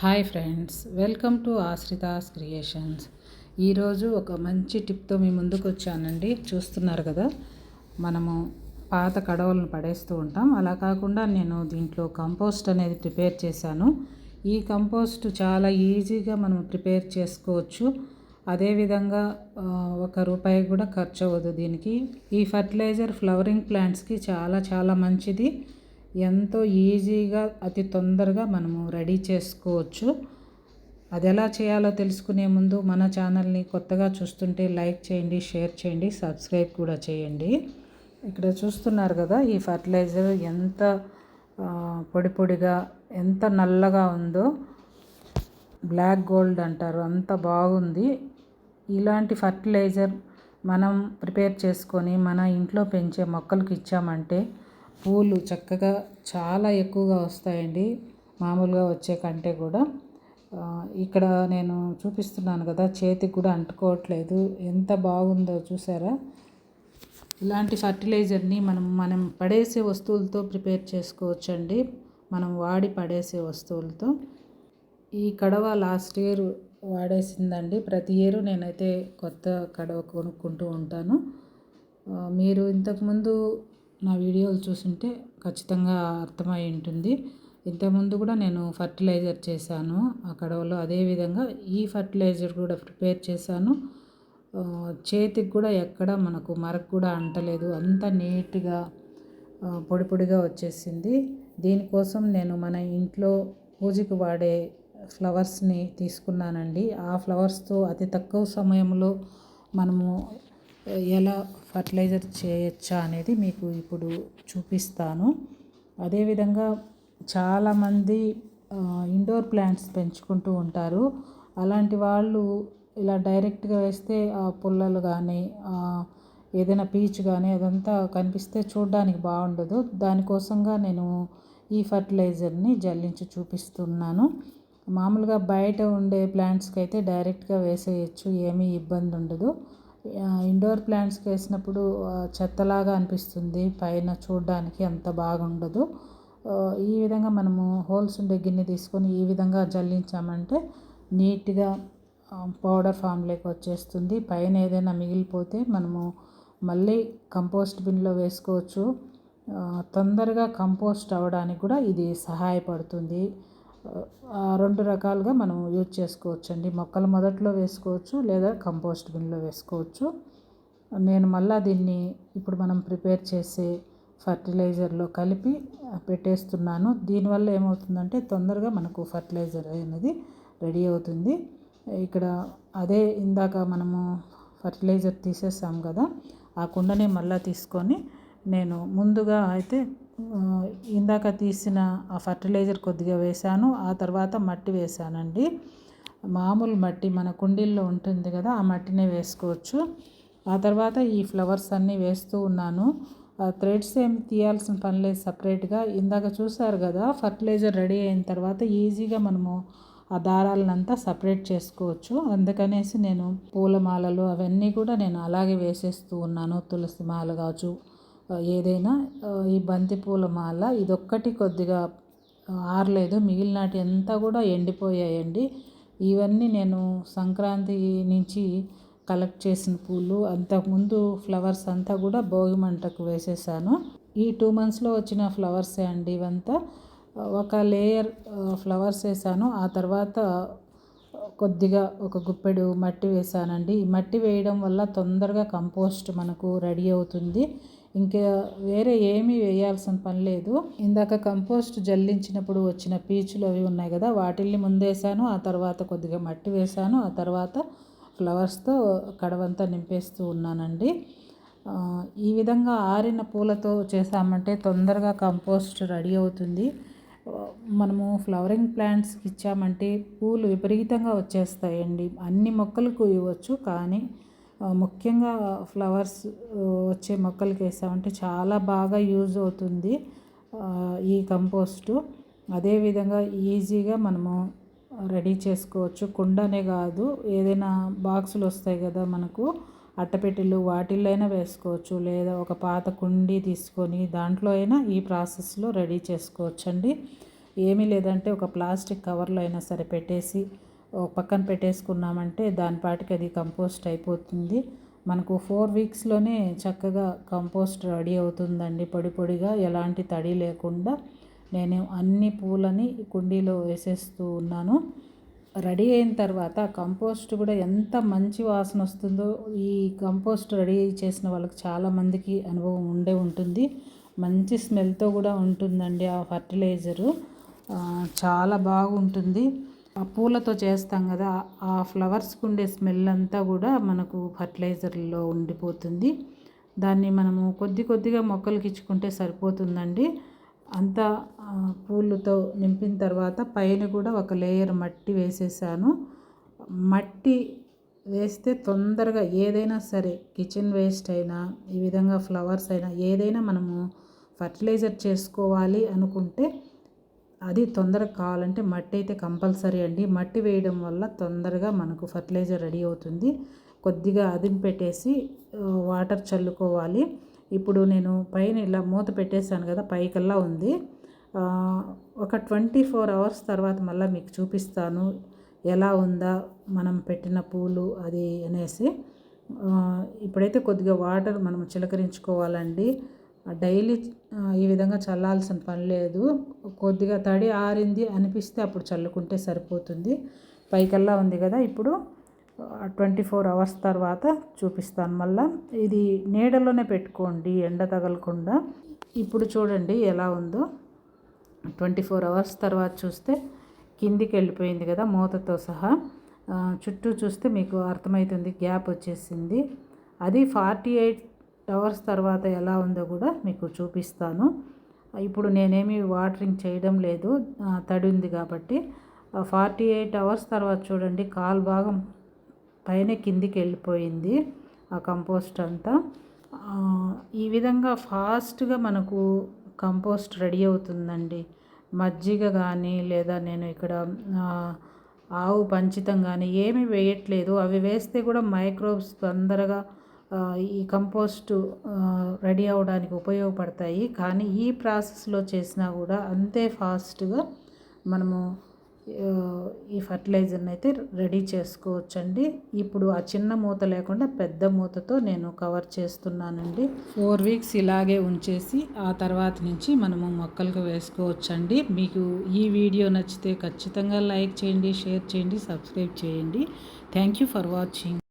Hi friends welcome to Ashritha's creations. ఈరోజు ఒక మంచి టిప్తో మీ ముందుకు వచ్చానండి. చూస్తున్నారు కదా మనము పాత కడవలను పడేస్తూ ఉంటాం. అలా కాకుండా నేను దీంట్లో కంపోస్ట్ అనేది ప్రిపేర్ చేశాను. ఈ కంపోస్ట్ చాలా ఈజీగా మనం ప్రిపేర్ చేసుకోవచ్చు. అదేవిధంగా ఒక రూపాయి కూడా ఖర్చు అవ్వదు దీనికి. ఈ ఫర్టిలైజర్ ఫ్లవరింగ్ ప్లాంట్స్కి చాలా చాలా మంచిది. ఎంతో ఈజీగా అతి తొందరగా మనము రెడీ చేసుకోవచ్చు. అది ఎలా చేయాలో తెలుసుకునే ముందు మన ఛానల్ని కొత్తగా చూస్తుంటే లైక్ చేయండి షేర్ చేయండి సబ్స్క్రైబ్ కూడా చేయండి. ఇక్కడ చూస్తున్నారు కదా ఈ ఫర్టిలైజర్ ఎంత పొడి పొడిగా ఎంత నల్లగా ఉందో. బ్లాక్ గోల్డ్ అంటారు అంత బాగుంది. ఇలాంటి ఫర్టిలైజర్ మనం ప్రిపేర్ చేసుకొని మన ఇంట్లో పెంచే మొక్కలకు ఇచ్చామంటే పూలు చక్కగా చాలా ఎక్కువగా వస్తాయండి. మామూలుగా వచ్చే కంటే కూడా. ఇక్కడ నేను చూపిస్తున్నాను కదా చేతికి కూడా అంటుకోవట్లేదు. ఎంత బాగుందో చూసారా? ఇలాంటి ఫర్టిలైజర్ని మనం మనం పడేసే వస్తువులతో ప్రిపేర్ చేసుకోవచ్చండి. మనం వాడి పడేసే వస్తువులతో. ఈ కడవ లాస్ట్ ఇయర్ వాడేసిందండి. ప్రతి ఇయర్ నేనైతే కొత్త కడవ కొనుక్కుంటూ ఉంటాను. మీరు ఇంతకుముందు నా వీడియోలు చూసుంటే ఖచ్చితంగా అర్థమై ఉంటుంది. ఇంతకుముందు కూడా నేను ఫర్టిలైజర్ చేశాను. ఆ కడవలో అదేవిధంగా ఈ ఫర్టిలైజర్ కూడా ప్రిపేర్ చేశాను. చేతికి కూడా ఎక్కడ మనకు మరకు కూడా అంటలేదు. అంత నీట్గా పొడి పొడిగా వచ్చేసింది. దీనికోసం నేను మన ఇంట్లో పూజకు వాడే ఫ్లవర్స్ని తీసుకున్నానండి. ఆ ఫ్లవర్స్తో అతి తక్కువ సమయంలో మనము ఎలా ఫర్టిలైజర్ చేయొచ్చా అనేది మీకు ఇప్పుడు చూపిస్తాను. అదేవిధంగా చాలామంది ఇండోర్ ప్లాంట్స్ పెంచుకుంటూ ఉంటారు. అలాంటి వాళ్ళు ఇలా డైరెక్ట్గా వేస్తే ఆ పుల్లలు కానీ ఏదైనా పీచు కానీ అదంతా కనిపిస్తే చూడడానికి బాగుండదు. దానికోసంగా నేను ఈ ఫర్టిలైజర్ని జల్లించి చూపిస్తున్నాను. మామూలుగా బయట ఉండే ప్లాంట్స్కి అయితే డైరెక్ట్గా వేసేయచ్చు ఏమీ ఇబ్బంది ఉండదు ఇండోర్ ప్లాంట్స్కి వేసినప్పుడు చెత్తలాగా అనిపిస్తుంది. పైన చూడడానికి అంత బాగుండదు. ఈ విధంగా మనము హోల్స్ ఉండే గిన్నె తీసుకొని ఈ విధంగా జల్లించామంటే నీట్గా పౌడర్ ఫామ్లోకి వచ్చేస్తుంది. పైన ఏదైనా మిగిలిపోతే మనము మళ్ళీ కంపోస్ట్ బిన్లో వేసుకోవచ్చు. తొందరగా కంపోస్ట్ అవ్వడానికి కూడా ఇది సహాయపడుతుంది. రెండు రకాలుగా మనం యూజ్ చేసుకోవచ్చు అండి మొక్కలు మొదట్లో వేసుకోవచ్చు లేదా కంపోస్ట్ బిన్లో వేసుకోవచ్చు. నేను మళ్ళీ దీన్ని ఇప్పుడు మనం ప్రిపేర్ చేసే ఫర్టిలైజర్లో కలిపి పెట్టేస్తున్నాను. దీనివల్ల ఏమవుతుందంటే తొందరగా మనకు ఫర్టిలైజర్ అనేది రెడీ అవుతుంది. ఇక్కడ అదే ఇందాక మనము ఫర్టిలైజర్ తీసేసాం కదా ఆ కుండనే మళ్ళీ తీసుకొని నేను ముందుగా అయితే ఇందాక తీసిన ఆ ఫర్టిలైజర్ కొద్దిగా వేశాను ఆ తర్వాత మట్టి వేశానండి. మామూలు మట్టి మన కుండీల్లో ఉంటుంది కదా ఆ మట్టినే వేసుకోవచ్చు. ఆ తర్వాత ఈ ఫ్లవర్స్ అన్నీ వేస్తూ ఉన్నాను. థ్రెడ్స్ ఏమి తీయాల్సిన పని లేదు సపరేట్గా. ఇందాక చూసారు కదా ఫర్టిలైజర్ రెడీ అయిన తర్వాత ఈజీగా మనము ఆ దారాలనంతా సపరేట్ చేసుకోవచ్చు. అందుకనేసి నేను పూలమాలలు అవన్నీ కూడా నేను అలాగే వేసేస్తూ ఉన్నాను. తులసి మాల కావచ్చు ఏదైనా ఈ బంతిపూల మాల ఇదొక్కటి కొద్దిగా ఆరలేదు. మిగిలినటి అంతా కూడా ఎండిపోయాయండి. ఇవన్నీ నేను సంక్రాంతి నుంచి కలెక్ట్ చేసిన పూలు. అంతకుముందు ఫ్లవర్స్ అంతా కూడా భోగి మంటకు వేసేసాను. ఈ టూ మంత్స్లో వచ్చిన ఫ్లవర్సే అండి ఇవంతా. ఒక లేయర్ ఫ్లవర్స్ వేసాను. ఆ తర్వాత కొద్దిగా ఒక గుప్పెడు మట్టి వేసానండి. ఈ మట్టి వేయడం వల్ల తొందరగా కంపోస్ట్ మనకు రెడీ అవుతుంది. ఇంకా వేరే ఏమీ వేయాల్సిన పని లేదు. ఇందాక కంపోస్ట్ జల్లించినప్పుడు వచ్చిన పీచులు అవి ఉన్నాయి కదా వాటిల్ని ముందేసాను ఆ తర్వాత కొద్దిగా మట్టి వేసాను ఆ తర్వాత ఫ్లవర్స్తో కడవంతా నింపేస్తూ ఉన్నానండి. ఈ విధంగా ఆరిన పూలతో చేసామంటే తొందరగా కంపోస్ట్ రెడీ అవుతుంది. మనము ఫ్లవరింగ్ ప్లాంట్స్కి ఇచ్చామంటే పూలు విపరీతంగా వచ్చేస్తాయండి. అన్ని మొక్కలకు ఇవ్వచ్చు కానీ ముఖ్యంగా ఫ్లవర్స్ వచ్చే మొక్కలకి వేసామంటే చాలా బాగా యూజ్ అవుతుంది ఈ కంపోస్టు. అదేవిధంగా ఈజీగా మనము రెడీ చేసుకోవచ్చు. కుండనే కాదు ఏదైనా బాక్సులు వస్తాయి కదా మనకు అట్టపెట్టెలు వాటిల్లో అయినా వేసుకోవచ్చు. లేదా ఒక పాత కుండీ తీసుకొని దాంట్లో అయినా ఈ ప్రాసెస్లో రెడీ చేసుకోవచ్చండి. ఏమీ లేదంటే ఒక ప్లాస్టిక్ కవర్లో అయినా సరే పెట్టేసి పక్కన పెట్టేసుకున్నామంటే దాని పాటికి అది కంపోస్ట్ అయిపోతుంది. మనకు ఫోర్ వీక్స్లోనే చక్కగా కంపోస్ట్ రెడీ అవుతుందండి. పొడి పొడిగా ఎలాంటి తడి లేకుండా నేను అన్ని పూలని కుండీలో వేసేస్తూ ఉన్నాను. రెడీ అయిన తర్వాత కంపోస్ట్ కూడా ఎంత మంచి వాసన వస్తుందో ఈ కంపోస్ట్ రెడీ చేసిన వాళ్ళకి చాలామందికి అనుభవం ఉండే ఉంటుంది. మంచి స్మెల్తో కూడా ఉంటుందండి ఆ ఫర్టిలైజరు. చాలా బాగుంటుంది. ఆ పూలతో చేస్తాం కదా ఆ ఫ్లవర్స్కి ఉండే స్మెల్ అంతా కూడా మనకు ఫర్టిలైజర్లో ఉండిపోతుంది. దాన్ని మనము కొద్ది కొద్దిగా మొక్కలకి ఇచ్చుకుంటే సరిపోతుందండి. అంతా పూలతో నింపిన తర్వాత పైన కూడా ఒక లేయర్ మట్టి వేసేసాను. మట్టి వేస్తే తొందరగా ఏదైనా సరే కిచెన్ వేస్ట్ అయినా ఈ విధంగా ఫ్లవర్స్ అయినా ఏదైనా మనము ఫర్టిలైజర్ చేసుకోవాలి అనుకుంటే అది తొందరగా కావాలంటే మట్టి అయితే కంపల్సరీ అండి. మట్టి వేయడం వల్ల తొందరగా మనకు ఫర్టిలైజర్ రెడీ అవుతుంది. కొద్దిగా అదిని పెట్టేసి వాటర్ చల్లుకోవాలి. ఇప్పుడు నేను పైన ఇలా మూత పెట్టేశాను కదా పైకల్లా ఉంది. ఒక ట్వంటీ ఫోర్ అవర్స్ తర్వాత మళ్ళీ మీకు చూపిస్తాను ఎలా ఉందా మనం పెట్టిన పూలు అది అనేసి. ఇప్పుడైతే కొద్దిగా వాటర్ మనం చిలకరించుకోవాలండి. డైలీ ఈ విధంగా చల్లాల్సిన పని లేదు. కొద్దిగా తడి ఆరింది అనిపిస్తే అప్పుడు చల్లుకుంటే సరిపోతుంది. పైకల్లా ఉంది కదా ఇప్పుడు ట్వంటీ ఫోర్ అవర్స్ తర్వాత చూపిస్తాను మళ్ళా. ఇది నీడలోనే పెట్టుకోండి ఎండ తగలకుండా. ఇప్పుడు చూడండి ఎలా ఉందో. ట్వంటీ ఫోర్ అవర్స్ తర్వాత చూస్తే కిందికి వెళ్ళిపోయింది కదా మూతతో సహా. చుట్టూ చూస్తే మీకు అర్థమవుతుంది గ్యాప్ వచ్చేసింది. అది ఫార్టీ ఎయిట్ అవర్స్ తర్వాత ఎలా ఉందో కూడా మీకు చూపిస్తాను. ఇప్పుడు నేనేమి వాటరింగ్ చేయడం లేదు. తడి ఉంది కాబట్టి ఫార్టీ ఎయిట్ అవర్స్ తర్వాత చూడండి కాలు భాగం పైన కిందికి వెళ్ళిపోయింది ఆ కంపోస్ట్ అంతా. ఈ విధంగా ఫాస్ట్గా మనకు కంపోస్ట్ రెడీ అవుతుందండి. మజ్జిగ కానీ లేదా నేను ఇక్కడ ఆవు పంచితం కానీ ఏమి వేయట్లేదు. అవి వేస్తే కూడా మైక్రోబ్స్ తొందరగా ఈ కంపోస్ట్ రెడీ అవ్వడానికి ఉపయోగపడతాయి. కానీ ఈ ప్రాసెస్లో చేసినా కూడా అంతే ఫాస్ట్గా మనము ఈ ఫర్టిలైజర్ని అయితే రెడీ చేసుకోవచ్చండి. ఇప్పుడు ఆ చిన్న మూత లేకుండా పెద్ద మూతతో నేను కవర్ చేస్తున్నానండి. ఫోర్ వీక్స్ ఇలాగే ఉంచేసి ఆ తర్వాత నుంచి మనము మొక్కలకు వేసుకోవచ్చండి. మీకు ఈ వీడియో నచ్చితే ఖచ్చితంగా లైక్ చేయండి షేర్ చేయండి సబ్స్క్రైబ్ చేయండి. Thank you for watching.